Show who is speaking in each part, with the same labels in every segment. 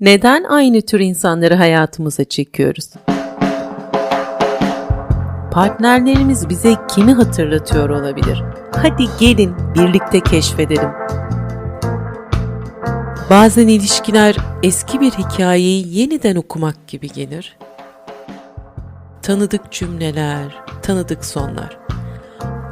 Speaker 1: Neden aynı tür insanları hayatımıza çekiyoruz? Partnerlerimiz bize kimi hatırlatıyor olabilir? Hadi gelin birlikte keşfedelim. Bazen ilişkiler eski bir hikayeyi yeniden okumak gibi gelir. Tanıdık cümleler, tanıdık sonlar.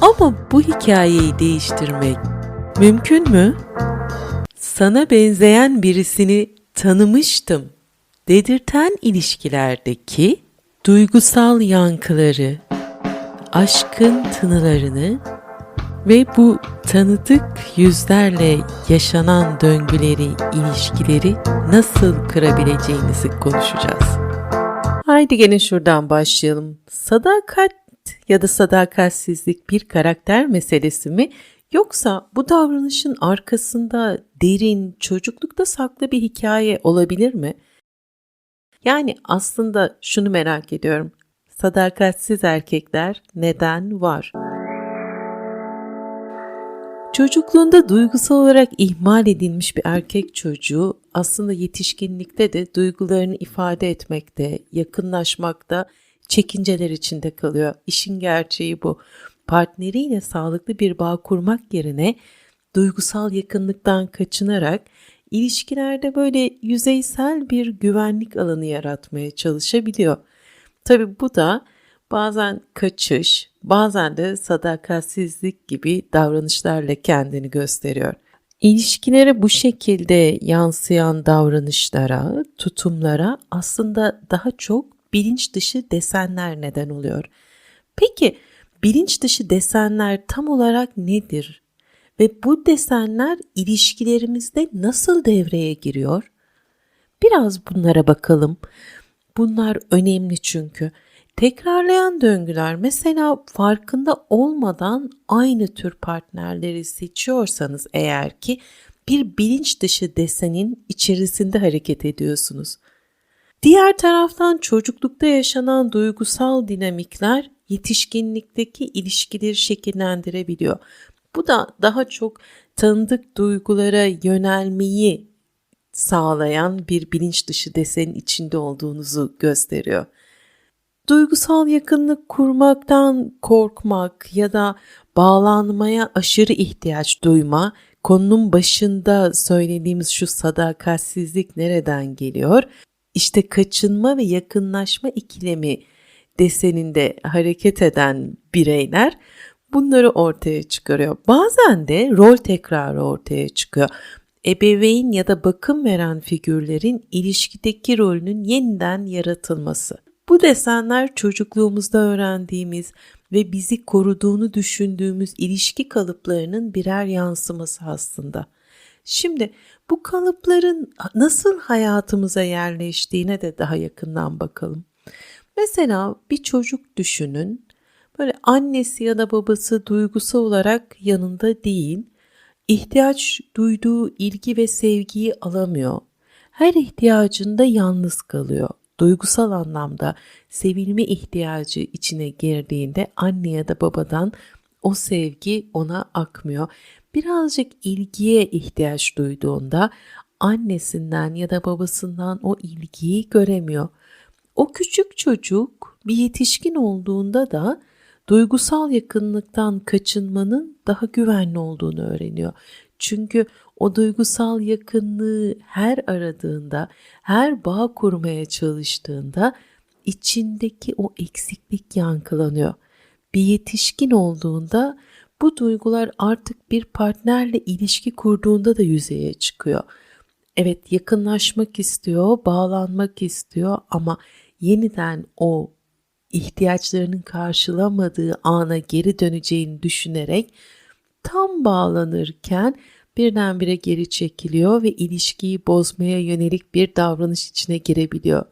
Speaker 1: Ama bu hikayeyi değiştirmek mümkün mü? Sana benzeyen birisini tanımıştım dedirten ilişkilerdeki duygusal yankıları, aşkın tınılarını ve bu tanıdık yüzlerle yaşanan döngüleri, ilişkileri nasıl kırabileceğinizi konuşacağız. Haydi gene şuradan başlayalım. Sadakat ya da sadakatsizlik bir karakter meselesi mi Yoksa bu davranışın arkasında derin, çocuklukta saklı bir hikaye olabilir mi? Yani aslında şunu merak ediyorum. Sadakatsiz erkekler neden var? Çocukluğunda duygusal olarak ihmal edilmiş bir erkek çocuğu aslında yetişkinlikte de duygularını ifade etmekte, yakınlaşmakta çekinceler içinde kalıyor. İşin gerçeği bu partneriyle sağlıklı bir bağ kurmak yerine duygusal yakınlıktan kaçınarak ilişkilerde böyle yüzeysel bir güvenlik alanı yaratmaya çalışabiliyor. Tabi bu da bazen kaçış, bazen de sadakatsizlik gibi davranışlarla kendini gösteriyor. İlişkilere bu şekilde yansıyan davranışlara, tutumlara aslında daha çok bilinç dışı desenler neden oluyor. Peki bilinç dışı desenler tam olarak nedir? Ve bu desenler ilişkilerimizde nasıl devreye giriyor? Biraz bunlara bakalım. Bunlar önemli çünkü. Tekrarlayan döngüler mesela farkında olmadan aynı tür partnerleri seçiyorsanız eğer ki bir bilinç dışı desenin içerisinde hareket ediyorsunuz. Diğer taraftan çocuklukta yaşanan duygusal dinamikler yetişkinlikteki ilişkileri şekillendirebiliyor. Bu da daha çok tanıdık duygulara yönelmeyi sağlayan bir bilinç dışı desenin içinde olduğunuzu gösteriyor. Duygusal yakınlık kurmaktan korkmak ya da bağlanmaya aşırı ihtiyaç duyma, konunun başında söylediğimiz şu sadakatsizlik nereden geliyor? İşte kaçınma ve yakınlaşma ikilemi deseninde hareket eden bireyler bunları ortaya çıkarıyor. Bazen de rol tekrarı ortaya çıkıyor. Ebeveyn ya da bakım veren figürlerin ilişkideki rolünün yeniden yaratılması. Bu desenler çocukluğumuzda öğrendiğimiz ve bizi koruduğunu düşündüğümüz ilişki kalıplarının birer yansıması aslında. Şimdi bu kalıpların nasıl hayatımıza yerleştiğine de daha yakından bakalım. Mesela bir çocuk düşünün. Böyle annesi ya da babası duygusal olarak yanında değil. ihtiyaç duyduğu ilgi ve sevgiyi alamıyor. Her ihtiyacında yalnız kalıyor. Duygusal anlamda sevilme ihtiyacı içine girdiğinde anne ya da babadan o sevgi ona akmıyor. Birazcık ilgiye ihtiyaç duyduğunda annesinden ya da babasından o ilgiyi göremiyor. O küçük çocuk bir yetişkin olduğunda da duygusal yakınlıktan kaçınmanın daha güvenli olduğunu öğreniyor. Çünkü o duygusal yakınlığı her aradığında, her bağ kurmaya çalıştığında içindeki o eksiklik yankılanıyor. Bir yetişkin olduğunda bu duygular artık bir partnerle ilişki kurduğunda da yüzeye çıkıyor. Evet yakınlaşmak istiyor, bağlanmak istiyor ama yeniden o ihtiyaçlarının karşılamadığı ana geri döneceğini düşünerek tam bağlanırken birdenbire geri çekiliyor ve ilişkiyi bozmaya yönelik bir davranış içine girebiliyor.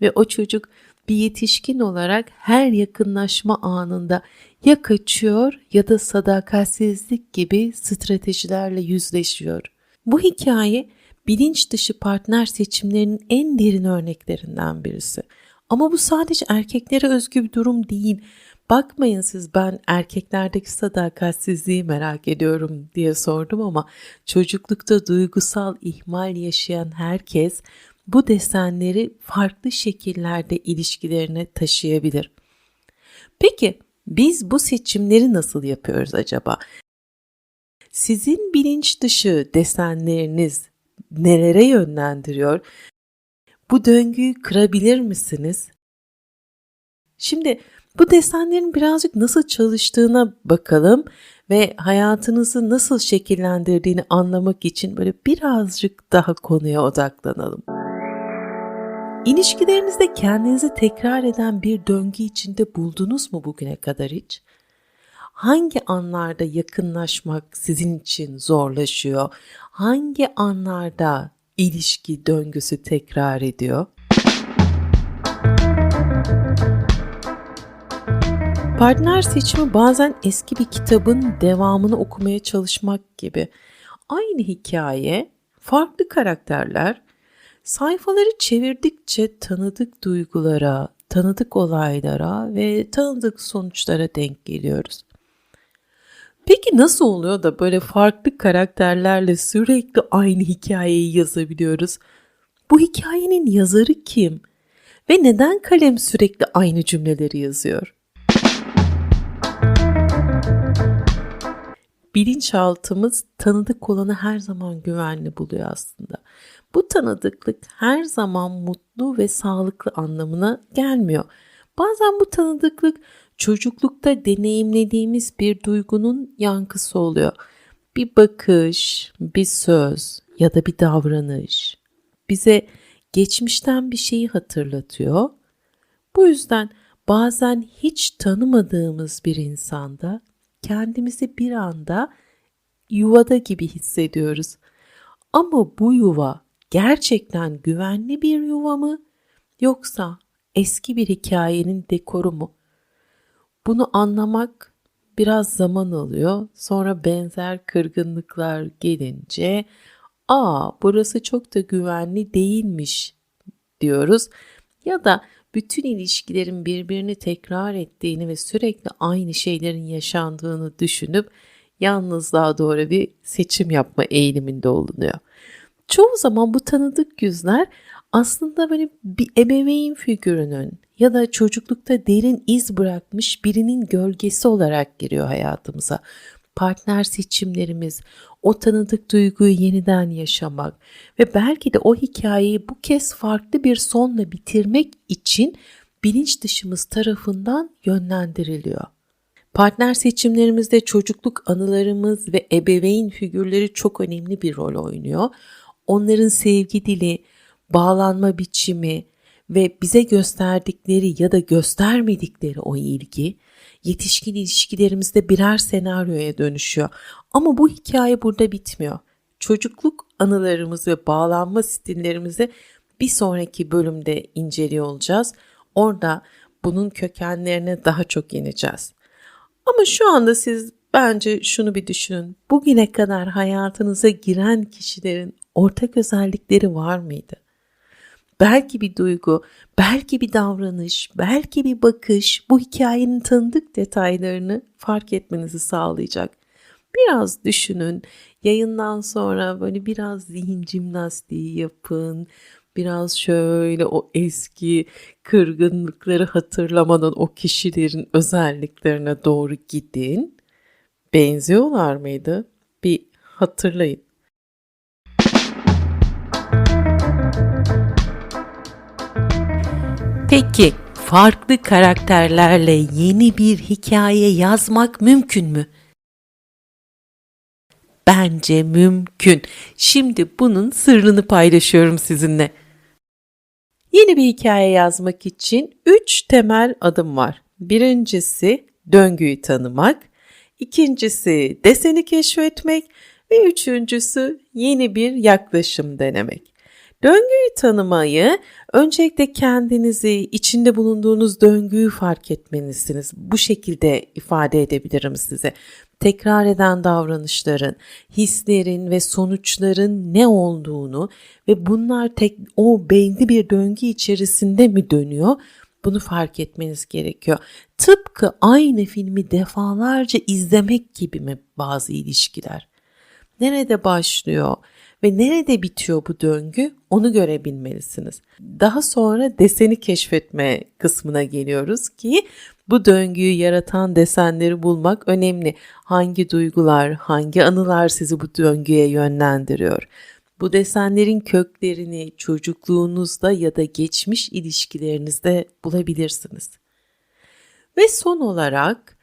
Speaker 1: Ve o çocuk bir yetişkin olarak her yakınlaşma anında ya kaçıyor ya da sadakatsizlik gibi stratejilerle yüzleşiyor. Bu hikaye bilinç dışı partner seçimlerinin en derin örneklerinden birisi. Ama bu sadece erkeklere özgü bir durum değil. Bakmayın siz ben erkeklerdeki sadakatsizliği merak ediyorum diye sordum ama çocuklukta duygusal ihmal yaşayan herkes bu desenleri farklı şekillerde ilişkilerine taşıyabilir. Peki biz bu seçimleri nasıl yapıyoruz acaba? Sizin bilinç dışı desenleriniz nelere yönlendiriyor? Bu döngüyü kırabilir misiniz? Şimdi bu desenlerin birazcık nasıl çalıştığına bakalım ve hayatınızı nasıl şekillendirdiğini anlamak için böyle birazcık daha konuya odaklanalım. İlişkilerinizde kendinizi tekrar eden bir döngü içinde buldunuz mu bugüne kadar hiç? Hangi anlarda yakınlaşmak sizin için zorlaşıyor? Hangi anlarda ilişki döngüsü tekrar ediyor? Partner seçimi bazen eski bir kitabın devamını okumaya çalışmak gibi. Aynı hikaye, farklı karakterler, sayfaları çevirdikçe tanıdık duygulara, tanıdık olaylara ve tanıdık sonuçlara denk geliyoruz. Peki nasıl oluyor da böyle farklı karakterlerle sürekli aynı hikayeyi yazabiliyoruz? Bu hikayenin yazarı kim? Ve neden kalem sürekli aynı cümleleri yazıyor? bilinçaltımız tanıdık olanı her zaman güvenli buluyor aslında. Bu tanıdıklık her zaman mutlu ve sağlıklı anlamına gelmiyor. Bazen bu tanıdıklık çocuklukta deneyimlediğimiz bir duygunun yankısı oluyor. Bir bakış, bir söz ya da bir davranış bize geçmişten bir şeyi hatırlatıyor. Bu yüzden bazen hiç tanımadığımız bir insanda kendimizi bir anda yuvada gibi hissediyoruz. Ama bu yuva gerçekten güvenli bir yuva mı yoksa eski bir hikayenin dekoru mu? Bunu anlamak biraz zaman alıyor. Sonra benzer kırgınlıklar gelince aa burası çok da güvenli değilmiş diyoruz. Ya da bütün ilişkilerin birbirini tekrar ettiğini ve sürekli aynı şeylerin yaşandığını düşünüp yalnızlığa doğru bir seçim yapma eğiliminde olunuyor. Çoğu zaman bu tanıdık yüzler aslında böyle bir ebeveyn figürünün ya da çocuklukta derin iz bırakmış birinin gölgesi olarak giriyor hayatımıza. Partner seçimlerimiz, o tanıdık duyguyu yeniden yaşamak ve belki de o hikayeyi bu kez farklı bir sonla bitirmek için bilinç dışımız tarafından yönlendiriliyor. Partner seçimlerimizde çocukluk anılarımız ve ebeveyn figürleri çok önemli bir rol oynuyor. Onların sevgi dili, bağlanma biçimi ve bize gösterdikleri ya da göstermedikleri o ilgi yetişkin ilişkilerimizde birer senaryoya dönüşüyor. Ama bu hikaye burada bitmiyor. Çocukluk anılarımız ve bağlanma stillerimizi bir sonraki bölümde inceliyor olacağız. Orada bunun kökenlerine daha çok ineceğiz. Ama şu anda siz bence şunu bir düşünün. Bugüne kadar hayatınıza giren kişilerin ortak özellikleri var mıydı? Belki bir duygu, belki bir davranış, belki bir bakış bu hikayenin tanıdık detaylarını fark etmenizi sağlayacak. Biraz düşünün. Yayından sonra böyle biraz zihin jimnastiği yapın. Biraz şöyle o eski kırgınlıkları hatırlamadan o kişilerin özelliklerine doğru gidin. Benziyorlar mıydı? Bir hatırlayın. Peki farklı karakterlerle yeni bir hikaye yazmak mümkün mü? Bence mümkün. Şimdi bunun sırrını paylaşıyorum sizinle. Yeni bir hikaye yazmak için 3 temel adım var. Birincisi döngüyü tanımak, ikincisi deseni keşfetmek ve üçüncüsü yeni bir yaklaşım denemek. Döngüyü tanımayı öncelikle kendinizi, içinde bulunduğunuz döngüyü fark etmelisiniz. Bu şekilde ifade edebilirim size. Tekrar eden davranışların, hislerin ve sonuçların ne olduğunu ve bunlar tek o belli bir döngü içerisinde mi dönüyor? Bunu fark etmeniz gerekiyor. Tıpkı aynı filmi defalarca izlemek gibi mi bazı ilişkiler? Nerede başlıyor? Ve nerede bitiyor bu döngü onu görebilmelisiniz. Daha sonra deseni keşfetme kısmına geliyoruz ki bu döngüyü yaratan desenleri bulmak önemli. Hangi duygular, hangi anılar sizi bu döngüye yönlendiriyor? Bu desenlerin köklerini çocukluğunuzda ya da geçmiş ilişkilerinizde bulabilirsiniz. Ve son olarak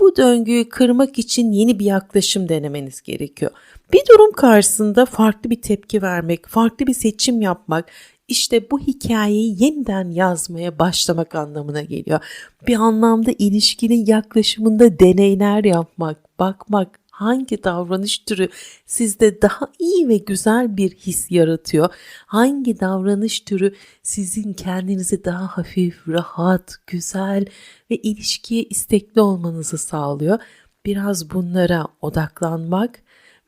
Speaker 1: bu döngüyü kırmak için yeni bir yaklaşım denemeniz gerekiyor. Bir durum karşısında farklı bir tepki vermek, farklı bir seçim yapmak işte bu hikayeyi yeniden yazmaya başlamak anlamına geliyor. Bir anlamda ilişkinin yaklaşımında deneyler yapmak, bakmak, hangi davranış türü sizde daha iyi ve güzel bir his yaratıyor? Hangi davranış türü sizin kendinizi daha hafif, rahat, güzel ve ilişkiye istekli olmanızı sağlıyor? Biraz bunlara odaklanmak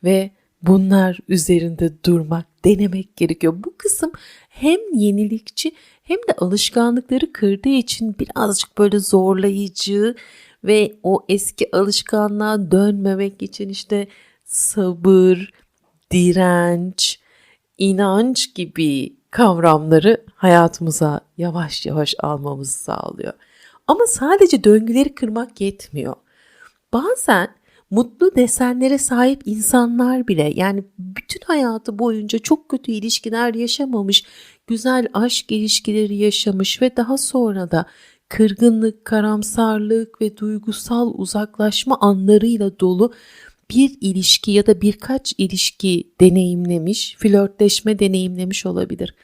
Speaker 1: ve bunlar üzerinde durmak, denemek gerekiyor. Bu kısım hem yenilikçi hem de alışkanlıkları kırdığı için birazcık böyle zorlayıcı ve o eski alışkanlığa dönmemek için işte sabır, direnç, inanç gibi kavramları hayatımıza yavaş yavaş almamızı sağlıyor. Ama sadece döngüleri kırmak yetmiyor. Bazen mutlu desenlere sahip insanlar bile yani bütün hayatı boyunca çok kötü ilişkiler yaşamamış, güzel aşk ilişkileri yaşamış ve daha sonra da kırgınlık, karamsarlık ve duygusal uzaklaşma anlarıyla dolu bir ilişki ya da birkaç ilişki deneyimlemiş, flörtleşme deneyimlemiş olabilir.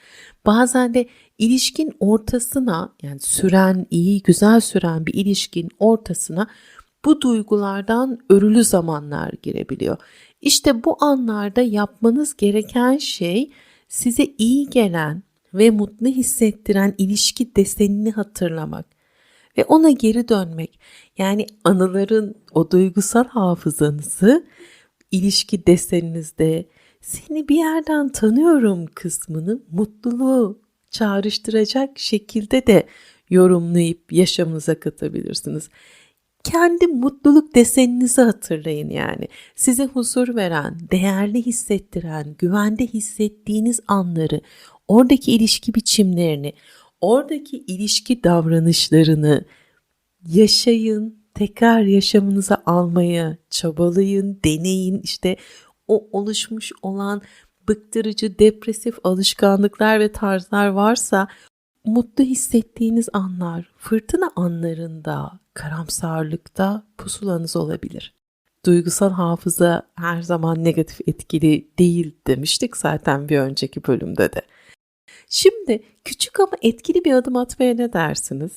Speaker 1: Bazen de ilişkin ortasına yani süren, iyi, güzel süren bir ilişkin ortasına bu duygulardan örülü zamanlar girebiliyor. İşte bu anlarda yapmanız gereken şey size iyi gelen ve mutlu hissettiren ilişki desenini hatırlamak ve ona geri dönmek. Yani anıların o duygusal hafızanızı ilişki deseninizde seni bir yerden tanıyorum kısmını mutluluğu çağrıştıracak şekilde de yorumlayıp yaşamınıza katabilirsiniz. Kendi mutluluk deseninizi hatırlayın yani. Size huzur veren, değerli hissettiren, güvende hissettiğiniz anları, oradaki ilişki biçimlerini, oradaki ilişki davranışlarını yaşayın, tekrar yaşamınıza almaya çabalayın, deneyin. İşte o oluşmuş olan bıktırıcı, depresif alışkanlıklar ve tarzlar varsa mutlu hissettiğiniz anlar, fırtına anlarında, karamsarlıkta pusulanız olabilir. Duygusal hafıza her zaman negatif etkili değil demiştik zaten bir önceki bölümde de. Şimdi küçük ama etkili bir adım atmaya ne dersiniz?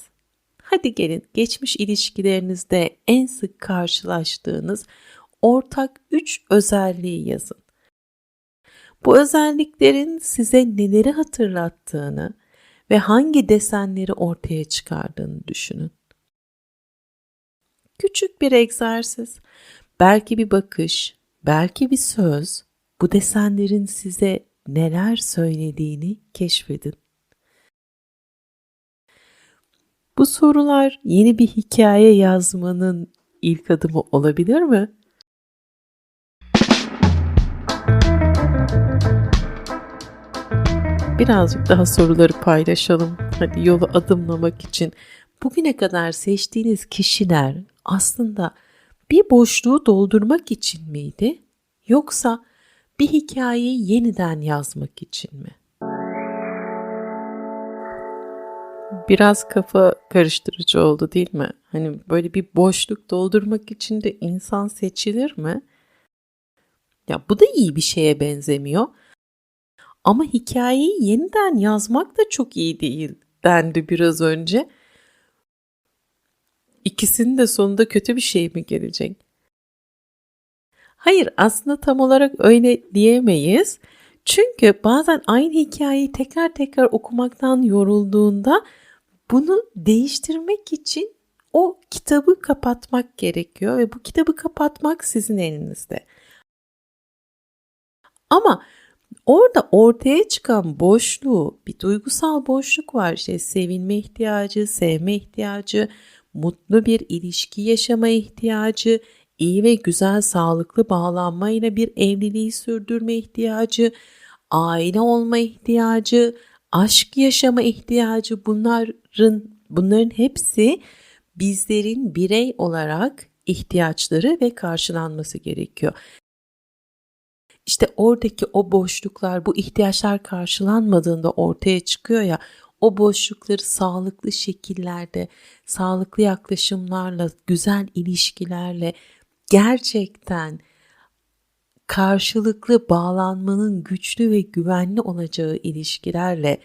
Speaker 1: Hadi gelin geçmiş ilişkilerinizde en sık karşılaştığınız ortak 3 özelliği yazın. Bu özelliklerin size neleri hatırlattığını ve hangi desenleri ortaya çıkardığını düşünün. Küçük bir egzersiz, belki bir bakış, belki bir söz bu desenlerin size neler söylediğini keşfedin. Bu sorular yeni bir hikaye yazmanın ilk adımı olabilir mi? Birazcık daha soruları paylaşalım. Hadi yolu adımlamak için. Bugüne kadar seçtiğiniz kişiler aslında bir boşluğu doldurmak için miydi? Yoksa bir hikayeyi yeniden yazmak için mi? Biraz kafa karıştırıcı oldu değil mi? Hani böyle bir boşluk doldurmak için de insan seçilir mi? Ya bu da iyi bir şeye benzemiyor. Ama hikayeyi yeniden yazmak da çok iyi değil dendi biraz önce. İkisinin de sonunda kötü bir şey mi gelecek? Hayır aslında tam olarak öyle diyemeyiz. Çünkü bazen aynı hikayeyi tekrar tekrar okumaktan yorulduğunda bunu değiştirmek için o kitabı kapatmak gerekiyor ve bu kitabı kapatmak sizin elinizde. Ama orada ortaya çıkan boşluğu, bir duygusal boşluk var. İşte sevilme ihtiyacı, sevme ihtiyacı, mutlu bir ilişki yaşama ihtiyacı, iyi ve güzel sağlıklı bağlanmayla bir evliliği sürdürme ihtiyacı, aile olma ihtiyacı, aşk yaşama ihtiyacı bunların bunların hepsi bizlerin birey olarak ihtiyaçları ve karşılanması gerekiyor. İşte oradaki o boşluklar, bu ihtiyaçlar karşılanmadığında ortaya çıkıyor ya, o boşlukları sağlıklı şekillerde, sağlıklı yaklaşımlarla, güzel ilişkilerle gerçekten karşılıklı bağlanmanın güçlü ve güvenli olacağı ilişkilerle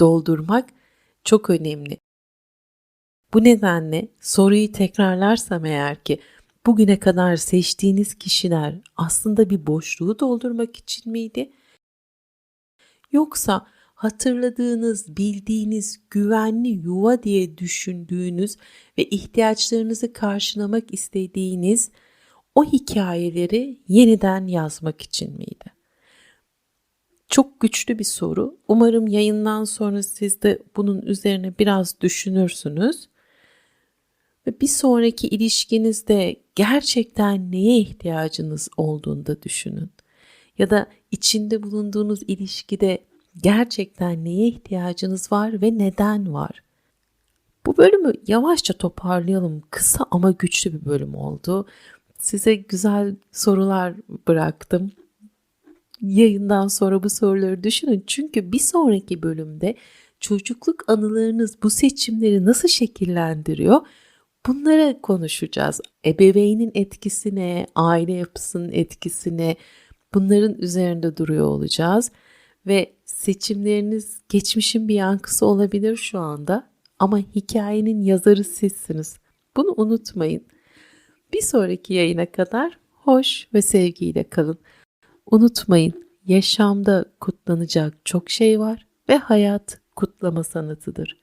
Speaker 1: doldurmak çok önemli. Bu nedenle soruyu tekrarlarsam eğer ki bugüne kadar seçtiğiniz kişiler aslında bir boşluğu doldurmak için miydi? Yoksa hatırladığınız, bildiğiniz güvenli yuva diye düşündüğünüz ve ihtiyaçlarınızı karşılamak istediğiniz o hikayeleri yeniden yazmak için miydi? Çok güçlü bir soru. Umarım yayından sonra siz de bunun üzerine biraz düşünürsünüz. Ve bir sonraki ilişkinizde gerçekten neye ihtiyacınız olduğunda düşünün. Ya da içinde bulunduğunuz ilişkide gerçekten neye ihtiyacınız var ve neden var? Bu bölümü yavaşça toparlayalım. Kısa ama güçlü bir bölüm oldu. Size güzel sorular bıraktım. Yayından sonra bu soruları düşünün. Çünkü bir sonraki bölümde çocukluk anılarınız bu seçimleri nasıl şekillendiriyor? Bunları konuşacağız. Ebeveynin etkisine, aile yapısının etkisine bunların üzerinde duruyor olacağız. Ve seçimleriniz geçmişin bir yankısı olabilir şu anda ama hikayenin yazarı sizsiniz. Bunu unutmayın. Bir sonraki yayına kadar hoş ve sevgiyle kalın. Unutmayın, yaşamda kutlanacak çok şey var ve hayat kutlama sanatıdır.